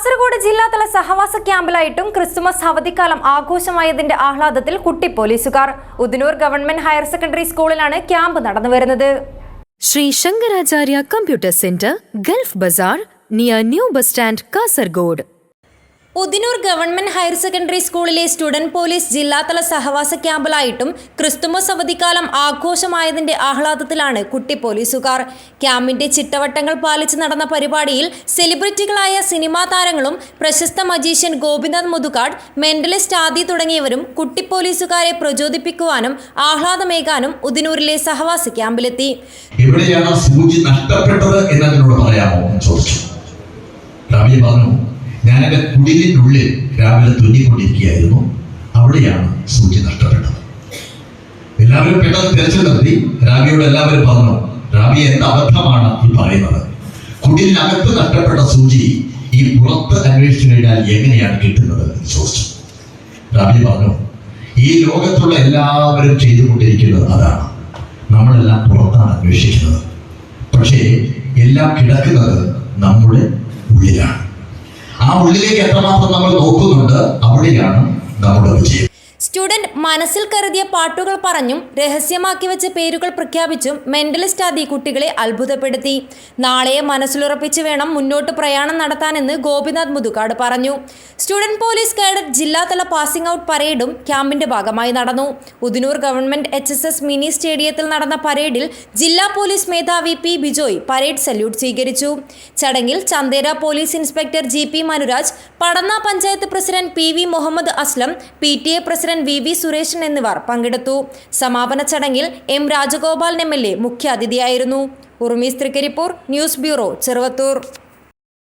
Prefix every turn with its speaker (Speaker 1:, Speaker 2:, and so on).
Speaker 1: കാസർഗോഡ് ജില്ലാതല സഹവാസ ക്യാമ്പിലായിട്ടും ക്രിസ്തുമസ് അവധിക്കാലം ആഘോഷമായതിന്റെ ആഹ്ലാദത്തിൽ കുട്ടി പോലീസുകാർ. ഉദിനൂർ ഗവൺമെന്റ് ഹയർ സെക്കൻഡറി സ്കൂളിലാണ് camp നടന്നുവരുന്നത്
Speaker 2: Sree Shankaracharya computer centre Gulf Bazaar near new bus stand Kasaragod.
Speaker 1: Udinur government higher secondary സ്കൂളിലെ സ്റ്റുഡന്റ് പോലീസ് ജില്ലാതല സഹവാസ ക്യാമ്പിലായിട്ടും ക്രിസ്തുമസ് അവധിക്കാലം ആഘോഷമായതിന്റെ ആഹ്ലാദത്തിലാണ് കുട്ടി പോലീസുകാർ. ക്യാമ്പിന്റെ ചിട്ടവട്ടങ്ങൾ പാലിച്ച് നടന്ന പരിപാടിയിൽ സെലിബ്രിറ്റികളായ സിനിമാ താരങ്ങളും പ്രശസ്ത മജീഷ്യൻ ഗോപിനാഥ് മുതുകാട് മെന്റലിസ്റ്റ് ആദി തുടങ്ങിയവരും കുട്ടി പോലീസുകാരെ പ്രചോദിപ്പിക്കുവാനും ആഹ്ലാദമേകാനും ഉദിനൂരിലെ സഹവാസ ക്യാമ്പിലെത്തി.
Speaker 3: എവിടെയാണ് സൂചി നഷ്ടപ്പെട്ടത് എന്നതിനോട് പറയാമോ? ചോദിച്ചു. പറഞ്ഞു ഞാൻ എന്റെ കുടിലിനുള്ളിൽ രാവിലെ തുന്നിക്കൊണ്ടിരിക്കുകയായിരുന്നു. അവിടെയാണ് സൂചി നഷ്ടപ്പെട്ടത്. എല്ലാവരും പെട്ടെന്ന് തിരച്ചു നടത്തി. രാവിയോട് എല്ലാവരും പറഞ്ഞു രാവി എന്ത് അബദ്ധമാണ് ഈ പറയുന്നത്? കുടിലിനകത്ത് നഷ്ടപ്പെട്ട സൂചി ഈ പുറത്ത് അന്വേഷിച്ചു കഴിഞ്ഞാൽ എങ്ങനെയാണ് കിട്ടുന്നത്? എന്ന് ചോദിച്ചു. രാവി പറഞ്ഞു ഈ ലോകത്തുള്ള എല്ലാവരും ചെയ്തുകൊണ്ടിരിക്കുന്നത് അതാണ്. നമ്മളെല്ലാം പുറത്താണ് അന്വേഷിക്കുന്നത്. പക്ഷേ എല്ലാം കിടക്കുന്നത് നമ്മുടെ ഉള്ളിലാണ്. ആ ഉള്ളിലേക്ക് എത്രമാത്രം നമ്മൾ നോക്കുന്നുണ്ട് അവിടെയാണ് നമ്മുടെ വിജയം.
Speaker 1: സ്റ്റുഡന്റ് മനസ്സിൽ കരുതിയ പാട്ടുകൾ പറഞ്ഞും രഹസ്യമാക്കി വെച്ച പേരുകൾ പ്രഖ്യാപിച്ചും മെന്റലിസ്റ്റ് ആദി കുട്ടികളെ അത്ഭുതപ്പെടുത്തി. നാളെയെ മനസ്സിലുറപ്പിച്ച് വേണം മുന്നോട്ട് പ്രയാണം നടത്താനെന്ന് ഗോപിനാഥ് മുതുകാട് പറഞ്ഞു. സ്റ്റുഡന്റ് പോലീസ് കേഡറ്റ് ജില്ലാതല പാസിംഗ് ഔട്ട് പരേഡും ക്യാമ്പിന്റെ ഭാഗമായി നടന്നു. Udinur government H S S mini സ്റ്റേഡിയത്തിൽ നടന്ന പരേഡിൽ ജില്ലാ പോലീസ് മേധാവി പി ബിജോയ് പരേഡ് സല്യൂട്ട് സ്വീകരിച്ചു. ചടങ്ങിൽ Chandera police inspector G P Manuraj Padanna panchayat president P V Muhammad Aslam P T A president V V Sureshan എന്നിവർ പങ്കെടുത്തു. സമാപന ചടങ്ങിൽ M Rajagopalan M L A മുഖ്യാതിഥിയായിരുന്നു. Urumees Thrikaripur news bureau Cheruvathur.